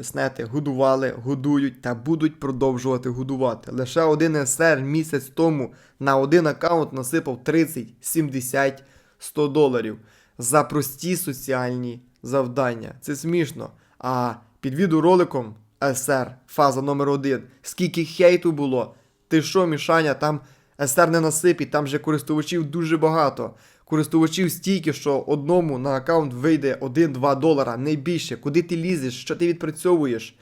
Тиснети годували, годують та будуть продовжувати годувати. Лише один СР місяць тому на один аккаунт насипав 30, 70, 100 доларів за прості соціальні завдання. Це смішно. А під відеороликом СР, фаза номер 1 скільки хейту було. Ти що, Мішаня, там СР не насипіть, там же користувачів дуже багато. Користувачів стільки, що одному на аккаунт вийде 1-2 долара, не більше. Куди ти лізеш, що ти відпрацьовуєш?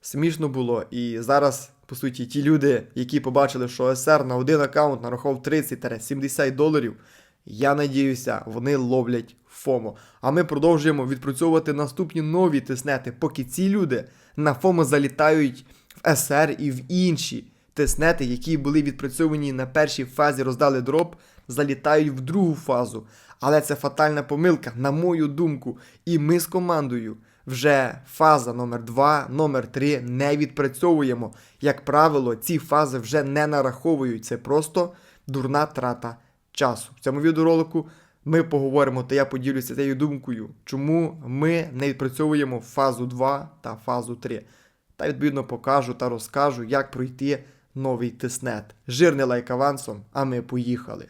Смішно було. І зараз, по суті, ті люди, які побачили, що СР на один аккаунт нарахував 30-70 доларів, я надіюся, вони ловлять ФОМО. А ми продовжуємо відпрацьовувати наступні нові тиснети, поки ці люди на ФОМО залітають в СР і в інші тиснети, які були відпрацьовані на першій фазі, роздали дроп, залітають в другу фазу. Але це фатальна помилка, на мою думку. І ми з командою вже фаза номер 2 номер 3 не відпрацьовуємо. Як правило, ці фази вже не нараховують. Це просто дурна трата часу. В цьому відеоролику ми поговоримо, та я поділюся цією думкою, чому ми не відпрацьовуємо фазу 2 та фазу 3. Та відповідно покажу та розкажу, як пройти новий тиснет. Жирний лайк авансом, а ми поїхали.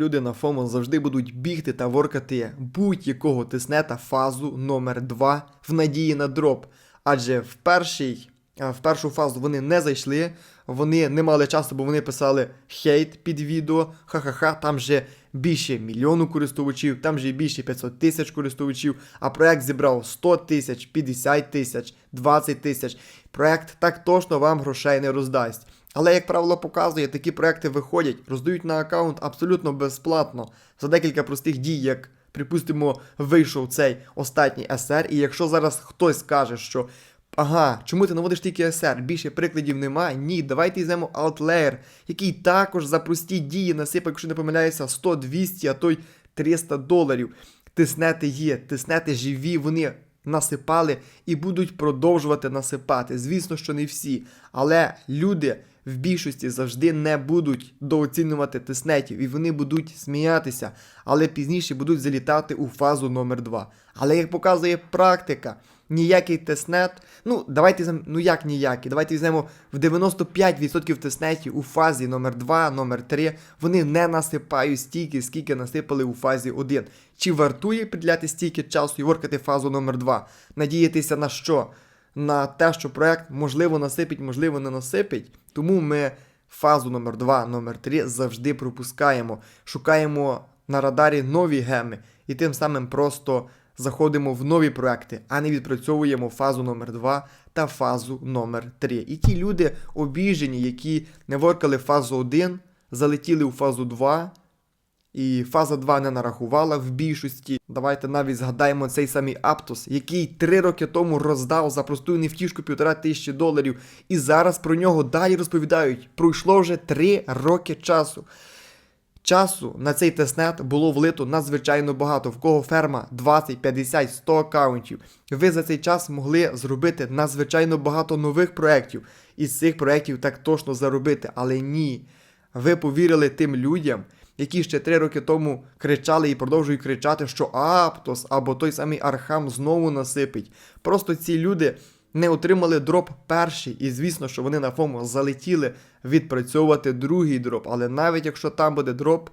Люди на ФОМО завжди будуть бігти та воркати будь-якого тиснета фазу номер 2 в надії на дроп. Адже в перший, в першу фазу вони не зайшли, вони не мали часу, бо вони писали хейт під відео. Ха-ха-ха, там же більше мільйону користувачів, там же більше 500 тисяч користувачів, а проект зібрав 100 тисяч, 50 тисяч, 20 тисяч. Проект так точно вам грошей не роздасть. Але, як правило, показує, такі проекти виходять, роздають на аккаунт абсолютно безплатно. За декілька простих дій, як, припустимо, вийшов цей останній SR, і якщо зараз хтось скаже, що ага, чому ти наводиш тільки SR, більше прикладів немає, ні, давайте візьмемо Outlayer, який також за прості дії насипав, якщо не помиляюся, 100, 200, а то й 300 доларів. Тиснети є, тиснети живі, вони насипали і будуть продовжувати насипати. Звісно, що не всі, але люди в більшості завжди не будуть дооцінювати тиснетів, і вони будуть сміятися, але пізніше будуть залітати у фазу номер 2 Але як показує практика, ніякий тиснет, ну давайте ну як ніякий, давайте візьмемо в 95% тиснетів у фазі номер 2 номер 3 вони не насипають стільки, скільки насипали у фазі 1. Чи вартує приділяти стільки часу і воркати фазу номер 2 Надіятися на що? на те, що проект можливо насипить, можливо, не насипить. Тому ми фазу номер 2 номер 3 завжди пропускаємо, шукаємо на радарі нові геми і тим самим просто заходимо в нові проекти, а не відпрацьовуємо фазу номер 2 та фазу номер 3. І ті люди обіжені, які не воркали фазу 1, залетіли у фазу 2. І фаза 2 не нарахувала в більшості. Давайте навіть згадаємо цей самий Аптос, який 3 роки тому роздав за просту невтішку півтора тисячі доларів. І зараз про нього далі розповідають. Пройшло вже 3 роки часу. Часу на цей тестнет було влито надзвичайно багато. В кого ферма 20, 50, 100 аккаунтів. Ви за цей час могли зробити надзвичайно багато нових проєктів. І з цих проєктів так точно заробити. Але ні. Ви повірили тим людям, які ще три роки тому кричали і продовжують кричати, що Аптос або той самий Архам знову насипить. Просто ці люди не отримали дроп перший, і звісно, що вони на ФОМО залетіли відпрацьовувати другий дроп. Але навіть якщо там буде дроп,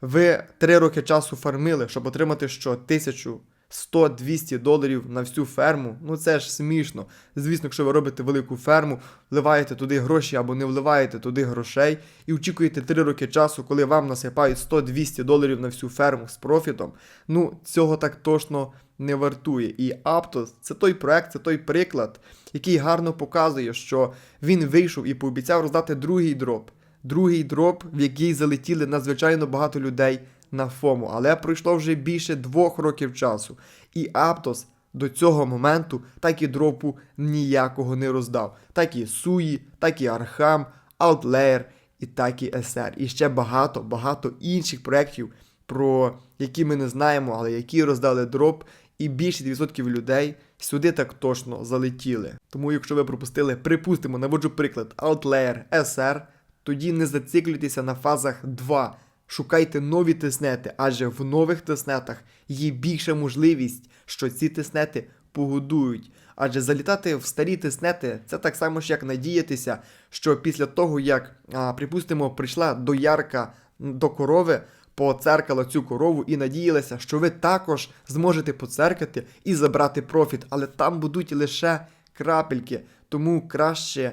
ви три роки часу фармили, щоб отримати що тисячу. 100-200 доларів на всю ферму, ну це ж смішно. Звісно, якщо ви робите велику ферму, вливаєте туди гроші або не вливаєте туди грошей і очікуєте 3 роки часу, коли вам насипають 100-200 доларів на всю ферму з профітом, ну цього так точно не вартує. І Aptos – це той проект, це той приклад, який гарно показує, що він вийшов і пообіцяв роздати другий дроп. Другий дроп, в який залетіли надзвичайно багато людей на ФОМу, але пройшло вже більше двох років часу. І Аптос до цього моменту так і дропу ніякого не роздав. Так і Суї, так і Архам, Outlayer і так і SR. І ще багато-багато інших проєктів, про які ми не знаємо, але які роздали дроп, і більше 2% людей сюди так точно залетіли. Тому, якщо ви пропустили, припустимо, наводжу приклад Outlayer SR, тоді не зациклюйтеся на фазах 2. Шукайте нові тиснети, адже в нових тиснетах є більша можливість, що ці тиснети погодують. Адже залітати в старі тиснети це так само ж як надіятися, що після того, як, а, припустимо, прийшла доярка до корови, поцеркала цю корову і надіялася, що ви також зможете поцеркати і забрати профіт, але там будуть лише крапельки, тому краще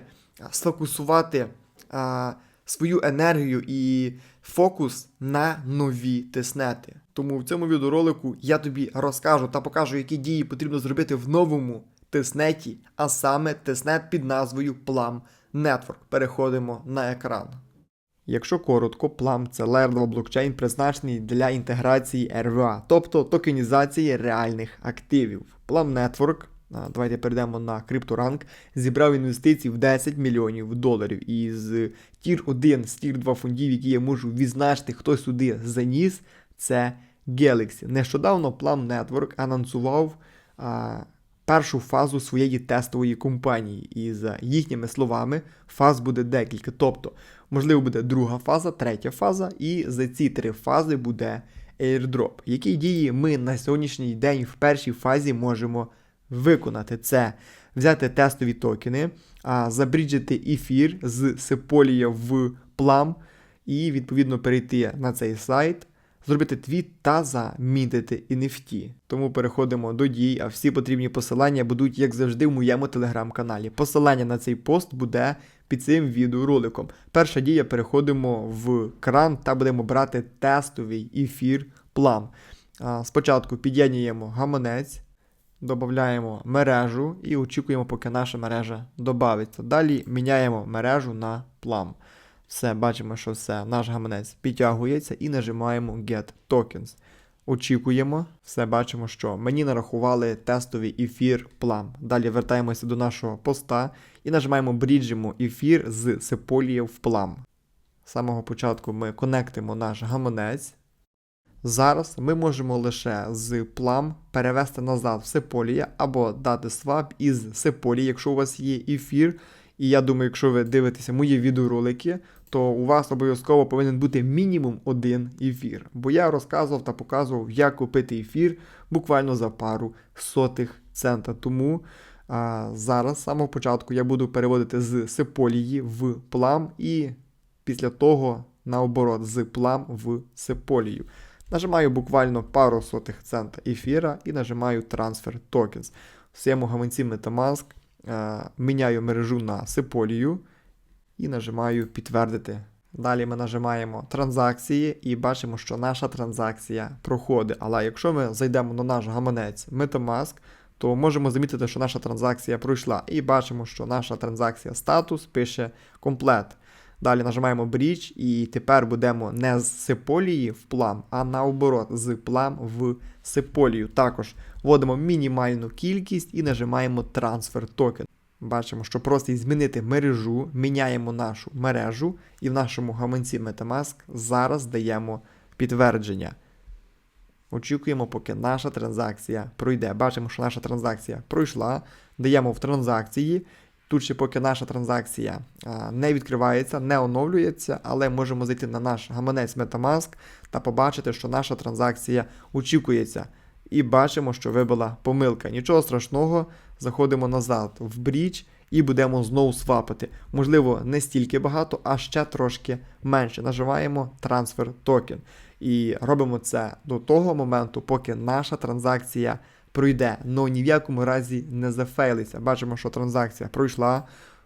сфокусувати а, свою енергію і фокус на нові тиснети. Тому в цьому відеоролику я тобі розкажу та покажу, які дії потрібно зробити в новому тиснеті, а саме тиснет під назвою Plum Network. Переходимо на екран. Якщо коротко, Plum – це 2 блокчейн, призначений для інтеграції RWA, тобто токенізації реальних активів. Plum Network, давайте перейдемо на CryptoRank, зібрав інвестицій в 10 мільйонів доларів. І з Тір 1 з Тір 2 фондів, які я можу відзначити, хто сюди заніс, це Galaxy. Нещодавно Plum Network анонсував а, першу фазу своєї тестової компанії. І за їхніми словами, фаз буде декілька. Тобто, можливо, буде друга фаза, третя фаза, і за ці три фази буде airdrop. Які дії ми на сьогоднішній день в першій фазі можемо виконати? Це взяти тестові токени, забріджити ефір з Сеполія в плам, і відповідно перейти на цей сайт. Зробити твіт та замінити NFT. Тому переходимо до дій, а всі потрібні посилання будуть, як завжди, в моєму телеграм-каналі. Посилання на цей пост буде під цим відеороликом. Перша дія переходимо в кран та будемо брати тестовий ефір плам. Спочатку під'єднуємо гаманець, додаємо мережу і очікуємо, поки наша мережа додається. Далі міняємо мережу на плам. Все, бачимо, що все, наш гаманець підтягується і нажимаємо Get Tokens. Очікуємо, все бачимо, що мені нарахували тестовий ефір плам. Далі вертаємося до нашого поста і нажимаємо бріджимо ефір з Сеполія в плам. З самого початку ми конектимо наш гаманець. Зараз ми можемо лише з плам перевести назад в Сеполія або дати свап із Сеполії, якщо у вас є ефір. І я думаю, якщо ви дивитеся мої відеоролики, то у вас обов'язково повинен бути мінімум один ефір. Бо я розказував та показував, як купити ефір буквально за пару сотих цента. Тому а, зараз, з самого початку, я буду переводити з Сеполії в плам, і після того, наоборот, з плам в Сеполію. Нажимаю буквально пару сотих цента ефіра і нажимаю Transfer Tokens. В своєму гаманці Metamask е, міняю мережу на Сеполію і нажимаю підтвердити. Далі ми нажимаємо транзакції і бачимо, що наша транзакція проходить. Але якщо ми зайдемо на наш гаманець Metamask, то можемо замітити, що наша транзакція пройшла. І бачимо, що наша транзакція статус пише комплет. Далі нажимаємо Bridge, і тепер будемо не з Сеполії в плам, а наоборот, з плам в Сеполію. Також вводимо мінімальну кількість і нажимаємо Transfer Token. Бачимо, що просто змінити мережу, міняємо нашу мережу, і в нашому гаманці Metamask зараз даємо підтвердження. Очікуємо, поки наша транзакція пройде. Бачимо, що наша транзакція пройшла. Даємо в транзакції. Тут ще поки наша транзакція не відкривається, не оновлюється, але можемо зайти на наш гаманець Metamask та побачити, що наша транзакція очікується. І бачимо, що вибила помилка. Нічого страшного, заходимо назад в бріч і будемо знову свапати. Можливо, не стільки багато, а ще трошки менше. Нажимаємо Transfer Token. І робимо це до того моменту, поки наша транзакція пройде, але ні в якому разі не зафейлиться. Бачимо, що транзакція пройшла.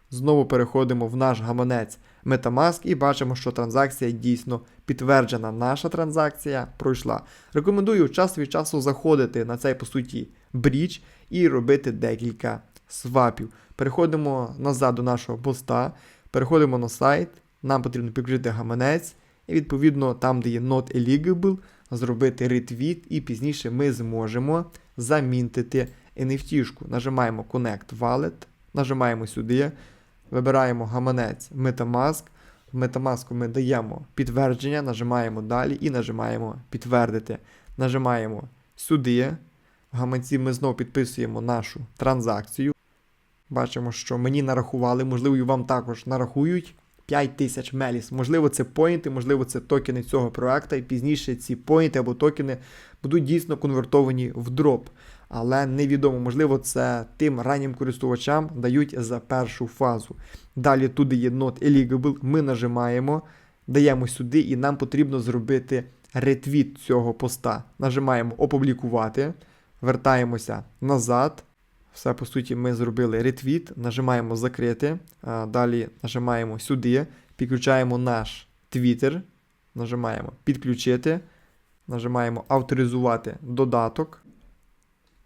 Знову переходимо в наш гаманець Metamask і бачимо, що транзакція дійсно підтверджена. Наша транзакція пройшла. Рекомендую час від часу заходити на цей, по суті, бріч і робити декілька свапів. Переходимо назад до нашого поста, переходимо на сайт, нам потрібно підключити гаманець, і відповідно там, де є Not Eligible, зробити ретвіт, і пізніше ми зможемо замінтити NFT-шку. Нажимаємо Connect Wallet, нажимаємо сюди, вибираємо гаманець Metamask. В Metamask ми даємо підтвердження, нажимаємо далі і нажимаємо підтвердити. Нажимаємо сюди. В гаманці ми знову підписуємо нашу транзакцію. Бачимо, що мені нарахували, можливо, і вам також нарахують 5 тисяч меліс. Можливо, це поінти, можливо, це токени цього проекту, і пізніше ці поінти або токени будуть дійсно конвертовані в дроп. Але невідомо, можливо, це тим раннім користувачам дають за першу фазу. Далі туди є Not Eligible, ми нажимаємо, даємо сюди, і нам потрібно зробити ретвіт цього поста. Нажимаємо опублікувати, вертаємося назад. Все, по суті, ми зробили ретвіт, нажимаємо закрити. Далі нажимаємо сюди, підключаємо наш Twitter, нажимаємо підключити, нажимаємо авторизувати додаток.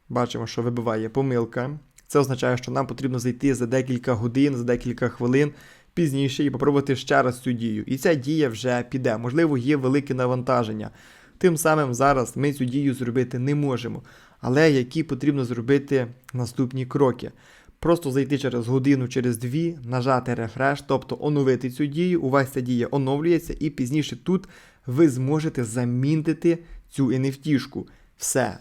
Бачимо, що вибиває помилка. Це означає, що нам потрібно зайти за декілька годин, за декілька хвилин пізніше і попробувати ще раз цю дію. І ця дія вже піде. Можливо, є велике навантаження. Тим самим зараз ми цю дію зробити не можемо. Але які потрібно зробити наступні кроки? Просто зайти через годину, через дві, нажати рефреш, тобто оновити цю дію. У вас ця дія оновлюється, і пізніше тут ви зможете замінити цю NFT-шку. Все.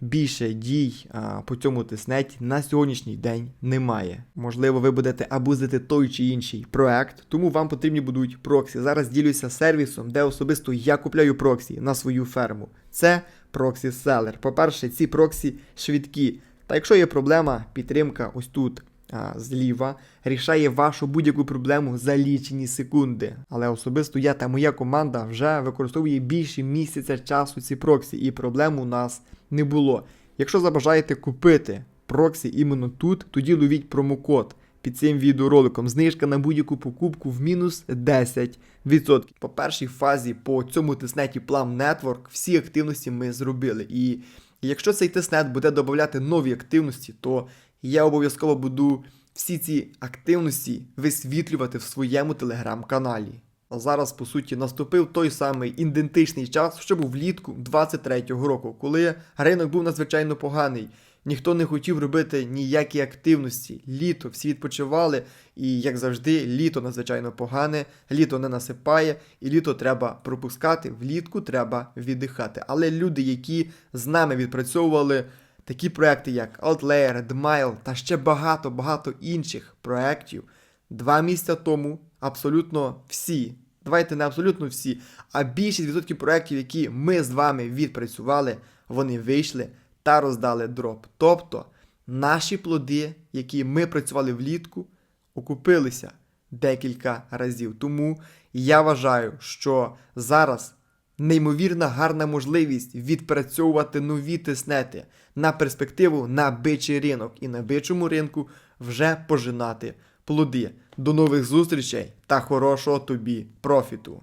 Більше дій а, по цьому тиснеті на сьогоднішній день немає. Можливо, ви будете абузити той чи інший проект, тому вам потрібні будуть проксі. Зараз ділюся сервісом, де особисто я купляю проксі на свою ферму. Це проксі селер. По-перше, ці проксі швидкі. Та якщо є проблема, підтримка ось тут а, зліва рішає вашу будь-яку проблему за лічені секунди. Але особисто я та моя команда вже використовує більше місяця часу ці проксі, і проблем у нас не було. Якщо забажаєте купити проксі іменно тут, тоді ловіть промокод під цим відеороликом. Знижка на будь-яку покупку в мінус 10%. По першій фазі по цьому тиснеті Plum Network всі активності ми зробили. І якщо цей тиснет буде додати нові активності, то я обов'язково буду всі ці активності висвітлювати в своєму телеграм-каналі. А зараз, по суті, наступив той самий ідентичний час, що був влітку 23-го року, коли ринок був надзвичайно поганий. Ніхто не хотів робити ніякі активності. Літо всі відпочивали, і як завжди, літо надзвичайно погане, літо не насипає, і літо треба пропускати, влітку треба віддихати. Але люди, які з нами відпрацьовували такі проекти, як Outlayer, Dmile та ще багато-багато інших проєктів, два місяця тому абсолютно всі. Давайте не абсолютно всі, а більшість відсотків проєктів, які ми з вами відпрацювали, вони вийшли та роздали дроп. Тобто наші плоди, які ми працювали влітку, окупилися декілька разів. Тому я вважаю, що зараз неймовірна гарна можливість відпрацьовувати нові тиснети на перспективу на бичий ринок і на бичому ринку вже пожинати плоди. До нових зустрічей та хорошого тобі профіту!